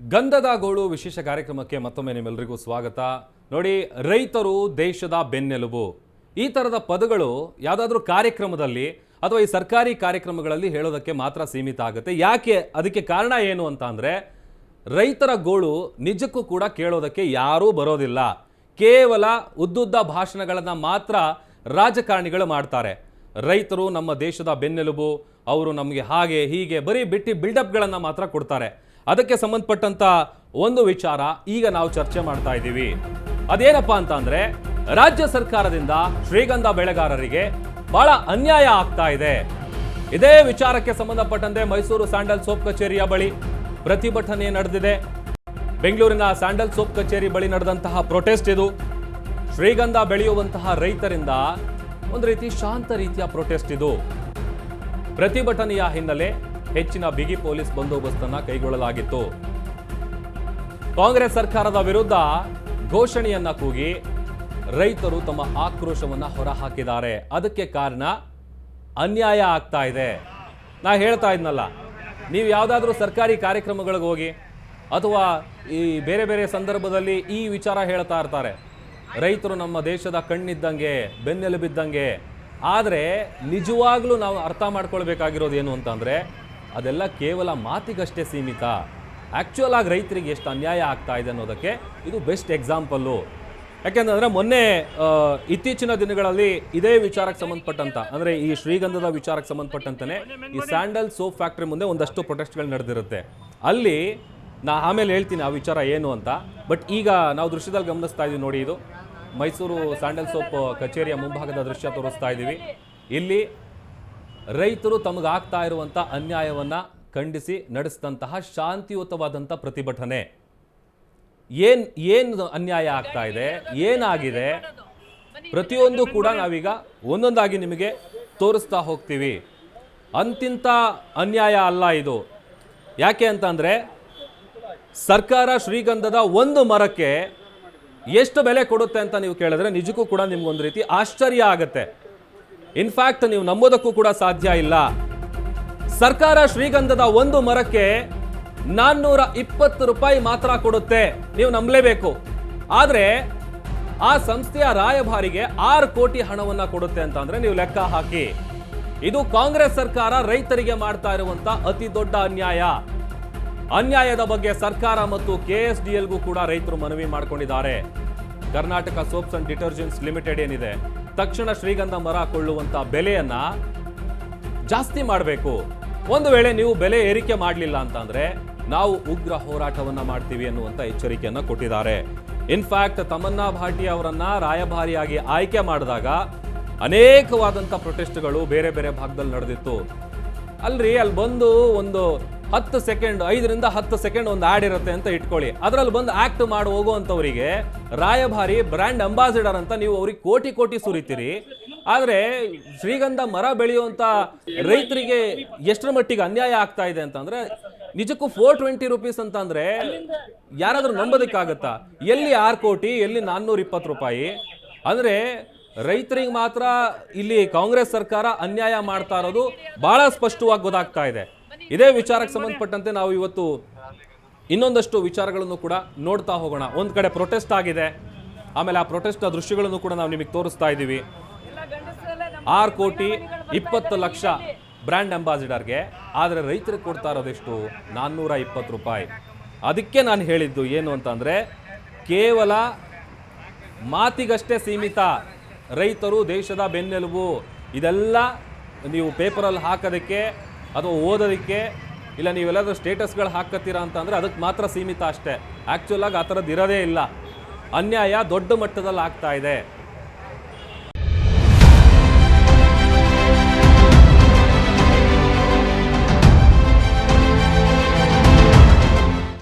ಗಂಧದ ಗೋಳು ವಿಶೇಷ ಕಾರ್ಯಕ್ರಮಕ್ಕೆ ಮತ್ತೊಮ್ಮೆ ನಿಮ್ಮೆಲ್ಲರಿಗೂ ಸ್ವಾಗತ. ನೋಡಿ, ರೈತರು ದೇಶದ ಬೆನ್ನೆಲುಬು. ಈ ಥರದ ಪದಗಳು ಯಾವುದಾದ್ರೂ ಕಾರ್ಯಕ್ರಮದಲ್ಲಿ ಅಥವಾ ಈ ಸರ್ಕಾರಿ ಕಾರ್ಯಕ್ರಮಗಳಲ್ಲಿ ಹೇಳೋದಕ್ಕೆ ಮಾತ್ರ ಸೀಮಿತ ಆಗುತ್ತೆ. ಯಾಕೆ, ಅದಕ್ಕೆ ಕಾರಣ ಏನು ಅಂತ ಅಂದರೆ, ರೈತರ ಗೋಳು ನಿಜಕ್ಕೂ ಕೂಡ ಕೇಳೋದಕ್ಕೆ ಯಾರೂ ಬರೋದಿಲ್ಲ. ಕೇವಲ ಉದ್ದುದ್ದ ಭಾಷಣಗಳನ್ನು ಮಾತ್ರ ರಾಜಕಾರಣಿಗಳು ಮಾಡ್ತಾರೆ. ರೈತರು ನಮ್ಮ ದೇಶದ ಬೆನ್ನೆಲುಬು, ಅವರು ನಮಗೆ ಹಾಗೆ ಹೀಗೆ ಬರೀ ಬಿಟ್ಟು ಬಿಲ್ಡಪ್ಗಳನ್ನು ಮಾತ್ರ ಕೊಡ್ತಾರೆ. ಅದಕ್ಕೆ ಸಂಬಂಧಪಟ್ಟಂತ ಒಂದು ವಿಚಾರ ಈಗ ನಾವು ಚರ್ಚೆ ಮಾಡ್ತಾ ಇದ್ದೀವಿ. ಅದೇನಪ್ಪ ಅಂತ ಅಂದ್ರೆ ರಾಜ್ಯ ಸರ್ಕಾರದಿಂದ ಶ್ರೀಗಂಧ ಬೆಳೆಗಾರರಿಗೆ ಬಹಳ ಅನ್ಯಾಯ ಆಗ್ತಾ ಇದೆ. ಇದೇ ವಿಚಾರಕ್ಕೆ ಸಂಬಂಧಪಟ್ಟಂತೆ ಮೈಸೂರು ಸ್ಯಾಂಡಲ್ ಸೋಪ್ ಕಚೇರಿಯ ಬಳಿ ಪ್ರತಿಭಟನೆ ನಡೆದಿದೆ. ಬೆಂಗಳೂರಿನ ಸ್ಯಾಂಡಲ್ ಸೋಪ್ ಕಚೇರಿ ಬಳಿ ನಡೆದಂತಹ ಪ್ರೊಟೆಸ್ಟ್ ಇದು. ಶ್ರೀಗಂಧ ಬೆಳೆಯುವಂತಹ ರೈತರಿಂದ ಒಂದು ರೀತಿ ಶಾಂತ ರೀತಿಯ ಪ್ರೊಟೆಸ್ಟ್ ಇದು. ಪ್ರತಿಭಟನೆಯ ಹಿನ್ನೆಲೆ ಹೆಚ್ಚಿನ ಬಿಗಿ ಪೊಲೀಸ್ ಬಂದೋಬಸ್ತನ್ನು ಕೈಗೊಳ್ಳಲಾಗಿತ್ತು. ಕಾಂಗ್ರೆಸ್ ಸರ್ಕಾರದ ವಿರುದ್ಧ ಘೋಷಣೆಯನ್ನ ಕೂಗಿ ರೈತರು ತಮ್ಮ ಆಕ್ರೋಶವನ್ನ ಹೊರಹಾಕಿದ್ದಾರೆ. ಅದಕ್ಕೆ ಕಾರಣ ಅನ್ಯಾಯ ಆಗ್ತಾ ಇದೆ. ನಾ ಹೇಳ್ತಾ ಇದ್ನಲ್ಲ, ನೀವು ಯಾವುದಾದ್ರೂ ಸರ್ಕಾರಿ ಕಾರ್ಯಕ್ರಮಗಳಿಗೆ ಹೋಗಿ ಅಥವಾ ಈ ಬೇರೆ ಬೇರೆ ಸಂದರ್ಭದಲ್ಲಿ ಈ ವಿಚಾರ ಹೇಳ್ತಾ ಇರ್ತಾರೆ. ರೈತರು ನಮ್ಮ ದೇಶದ ಕಣ್ಣಿದ್ದಂಗೆ, ಬೆನ್ನೆಲುಬಿದ್ದಂಗೆ. ಆದರೆ ನಿಜವಾಗ್ಲೂ ನಾವು ಅರ್ಥ ಮಾಡ್ಕೊಳ್ಬೇಕಾಗಿರೋದು ಏನು ಅಂತಂದರೆ ಅದೆಲ್ಲ ಕೇವಲ ಮಾತಿಗಷ್ಟೇ ಸೀಮಿತ. ಆ್ಯಕ್ಚುಯಲ್ ಆಗಿ ರೈತರಿಗೆ ಎಷ್ಟು ಅನ್ಯಾಯ ಆಗ್ತಾ ಇದೆ ಅನ್ನೋದಕ್ಕೆ ಇದು ಬೆಸ್ಟ್ ಎಕ್ಸಾಂಪಲ್ಲು ಯಾಕೆಂದರೆ ಮೊನ್ನೆ ಇತ್ತೀಚಿನ ದಿನಗಳಲ್ಲಿ ಇದೇ ವಿಚಾರಕ್ಕೆ ಸಂಬಂಧಪಟ್ಟಂತ, ಅಂದರೆ ಈ ಶ್ರೀಗಂಧದ ವಿಚಾರಕ್ಕೆ ಸಂಬಂಧಪಟ್ಟಂತೆ ಈ ಸ್ಯಾಂಡಲ್ ಸೋಪ್ ಫ್ಯಾಕ್ಟ್ರಿ ಮುಂದೆ ಒಂದಷ್ಟು ಪ್ರೊಟೆಸ್ಟ್ಗಳು ನಡೆದಿರುತ್ತೆ. ಅಲ್ಲಿ ನಾ ಆಮೇಲೆ ಹೇಳ್ತೀನಿ ಆ ವಿಚಾರ ಏನು ಅಂತ. ಬಟ್ ಈಗ ನಾವು ದೃಶ್ಯದಲ್ಲಿ ಗಮನಿಸ್ತಾ ಇದೀವಿ ನೋಡಿ ಇದು. ಮೈಸೂರು ಸ್ಯಾಂಡಲ್ ಸೋಪ್ ಕಚೇರಿಯ ಮುಂಭಾಗದ ದೃಶ್ಯ ತೋರಿಸ್ತಾ ಇದ್ದೀವಿ ಇಲ್ಲಿ ರೈತರು ತಮಗಾಗ್ತಾ ಇರುವಂಥ ಅನ್ಯಾಯವನ್ನ ಖಂಡಿಸಿ ನಡೆಸಿದಂತಹ ಶಾಂತಿಯುತವಾದಂಥ ಪ್ರತಿಭಟನೆ. ಏನ್, ಏನು ಅನ್ಯಾಯ ಆಗ್ತಾ ಇದೆ? ಏನಾಗಿದೆ? ಪ್ರತಿಯೊಂದು ಕೂಡ ನಾವೀಗ ಒಂದೊಂದಾಗಿ ನಿಮಗೆ ತೋರಿಸ್ತಾ ಹೋಗ್ತೀವಿ. ಅಂತಿಂತ ಅನ್ಯಾಯ ಅಲ್ಲ ಇದು. ಯಾಕೆ ಅಂತಂದರೆ, ಸರ್ಕಾರ ಶ್ರೀಗಂಧದ ಒಂದು ಮರಕ್ಕೆ ಎಷ್ಟು ಬೆಲೆ ಕೊಡುತ್ತೆ ಅಂತ ನೀವು ಕೇಳಿದ್ರೆ ನಿಜಕ್ಕೂ ಕೂಡ ನಿಮ್ಗೊಂದು ರೀತಿ ಆಶ್ಚರ್ಯ ಆಗತ್ತೆ. ಇನ್ಫ್ಯಾಕ್ಟ್ ನೀವು ನಂಬೋದಕ್ಕೂ ಕೂಡ ಸಾಧ್ಯ ಇಲ್ಲ. ಸರ್ಕಾರ ಶ್ರೀಗಂಧದ ಒಂದು ಮರಕ್ಕೆ ನಾನ್ನೂರ ಇಪ್ಪತ್ತು ರೂಪಾಯಿ ಮಾತ್ರ ಕೊಡುತ್ತೆ. ನೀವು ನಂಬಲೇಬೇಕು. ಆದರೆ ಆ ಸಂಸ್ಥೆಯ ರಾಯಭಾರಿಗೆ ಆರು ಕೋಟಿ ಹಣವನ್ನು ಕೊಡುತ್ತೆ ಅಂತ ಅಂದ್ರೆ ನೀವು ಲೆಕ್ಕ ಹಾಕಿ. ಇದು ಕಾಂಗ್ರೆಸ್ ಸರ್ಕಾರ ರೈತರಿಗೆ ಮಾಡ್ತಾ ಇರುವಂತ ಅತಿ ದೊಡ್ಡ ಅನ್ಯಾಯ. ಅನ್ಯಾಯದ ಬಗ್ಗೆ ಸರ್ಕಾರ ಮತ್ತು ಕೆಎಸ್ಡಿಎಲ್ಗೂ ಕೂಡ ರೈತರು ಮನವಿ ಮಾಡಿಕೊಂಡಿದ್ದಾರೆ. Karnataka soaps and detergents limited ಏನಿದೆ? ತಕ್ಷಣ ಶ್ರೀಗಂಧ ಮರ ಕೊಳ್ಳುವಂಥ ಬೆಲೆಯನ್ನ ಜಾಸ್ತಿ ಮಾಡಬೇಕು. ಒಂದು ವೇಳೆ ನೀವು ಬೆಲೆ ಏರಿಕೆ ಮಾಡಲಿಲ್ಲ ಅಂತಂದರೆ ನಾವು ಉಗ್ರ ಹೋರಾಟವನ್ನ ಮಾಡ್ತೀವಿ ಅನ್ನುವಂಥ ಎಚ್ಚರಿಕೆಯನ್ನು ಕೊಟ್ಟಿದ್ದಾರೆ. ಇನ್ಫ್ಯಾಕ್ಟ್ ತಮನ್ನಾ ಭಾಟಿ ಅವರನ್ನು ರಾಯಭಾರಿಯಾಗಿ ಆಯ್ಕೆ ಮಾಡಿದಾಗ ಅನೇಕವಾದಂಥ ಪ್ರೊಟೆಸ್ಟ್ಗಳು ಬೇರೆ ಬೇರೆ ಭಾಗದಲ್ಲಿ ನಡೆದಿತ್ತು. ಅಲ್ರಿ, ಅಲ್ಲಿ ಬಂದು ಒಂದು ಹತ್ತು ಸೆಕೆಂಡ್, ಐದರಿಂದ ಹತ್ತು ಸೆಕೆಂಡ್ ಒಂದು ಆ್ಯಡ್ ಇರುತ್ತೆ ಅಂತ ಇಟ್ಕೊಳ್ಳಿ. ಅದರಲ್ಲಿ ಬಂದು ಆ್ಯಕ್ಟ್ ಮಾಡಿ ಹೋಗುವಂಥವರಿಗೆ ರಾಯಭಾರಿ ಬ್ರ್ಯಾಂಡ್ ಅಂಬಾಸಿಡರ್ ಅಂತ ನೀವು ಅವ್ರಿಗೆ ಕೋಟಿ ಕೋಟಿ ಸುರಿತೀರಿ. ಆದರೆ ಶ್ರೀಗಂಧ ಮರ ಬೆಳೆಯುವಂಥ ರೈತರಿಗೆ ಎಷ್ಟರ ಮಟ್ಟಿಗೆ ಅನ್ಯಾಯ ಆಗ್ತಾ ಇದೆ ಅಂತಂದರೆ ನಿಜಕ್ಕೂ ಫೋರ್ ಟ್ವೆಂಟಿ ರುಪೀಸ್ ಅಂತ ಅಂದರೆ ಯಾರಾದರೂ ನಂಬೋದಕ್ಕಾಗತ್ತಾ? ಎಲ್ಲಿ ಆರು ಕೋಟಿ, ಎಲ್ಲಿ ನಾನ್ನೂರ ಇಪ್ಪತ್ತು ರೂಪಾಯಿ? ಅಂದರೆ ರೈತರಿಗೆ ಮಾತ್ರ ಇಲ್ಲಿ ಕಾಂಗ್ರೆಸ್ ಸರ್ಕಾರ ಅನ್ಯಾಯ ಮಾಡ್ತಾ ಇರೋದು ಭಾಳ ಸ್ಪಷ್ಟವಾಗಿ ಗೊತ್ತಾಗ್ತಾ ಇದೆ. ಇದೇ ವಿಚಾರಕ್ಕೆ ಸಂಬಂಧಪಟ್ಟಂತೆ ನಾವು ಇವತ್ತು ಇನ್ನೊಂದಷ್ಟು ವಿಚಾರಗಳನ್ನು ಕೂಡ ನೋಡ್ತಾ ಹೋಗೋಣ. ಒಂದು ಕಡೆ ಪ್ರೊಟೆಸ್ಟ್ ಆಗಿದೆ. ಆಮೇಲೆ ಆ ಪ್ರೊಟೆಸ್ಟ್ ದೃಶ್ಯಗಳನ್ನು ಕೂಡ ನಾವು ನಿಮಗೆ ತೋರಿಸ್ತಾ ಇದ್ದೀವಿ. ಆರು ಕೋಟಿ ಇಪ್ಪತ್ತು ಲಕ್ಷ ಬ್ರ್ಯಾಂಡ್ ಅಂಬಾಸಿಡರ್ಗೆ ಆದರೆ ರೈತರಿಗೆ ಕೊಡ್ತಾ ಇರೋದೆಷ್ಟು ನಾನ್ನೂರ ಇಪ್ಪತ್ತು ರೂಪಾಯಿ. ಅದಕ್ಕೆ ನಾನು ಹೇಳಿದ್ದು ಏನು ಅಂತಂದರೆ, ಕೇವಲ ಮಾತಿಗಷ್ಟೇ ಸೀಮಿತ ರೈತರು ದೇಶದ ಬೆನ್ನೆಲುಬು, ಇದೆಲ್ಲ ನೀವು ಪೇಪರಲ್ಲಿ ಹಾಕೋದಕ್ಕೆ ಅಥವಾ ಓದೋದಕ್ಕೆ ಇಲ್ಲ, ನೀವೆಲ್ಲಾದ್ರೂ ಸ್ಟೇಟಸ್ಗಳು ಹಾಕತ್ತೀರಾ ಅಂತಂದರೆ ಅದಕ್ಕೆ ಮಾತ್ರ ಸೀಮಿತ ಅಷ್ಟೇ. ಆ್ಯಕ್ಚುಲಾಗಿ ಆ ಥರದ್ದು ಇರೋದೇ ಇಲ್ಲ. ಅನ್ಯಾಯ ದೊಡ್ಡ ಮಟ್ಟದಲ್ಲಿ ಆಗ್ತಾ ಇದೆ.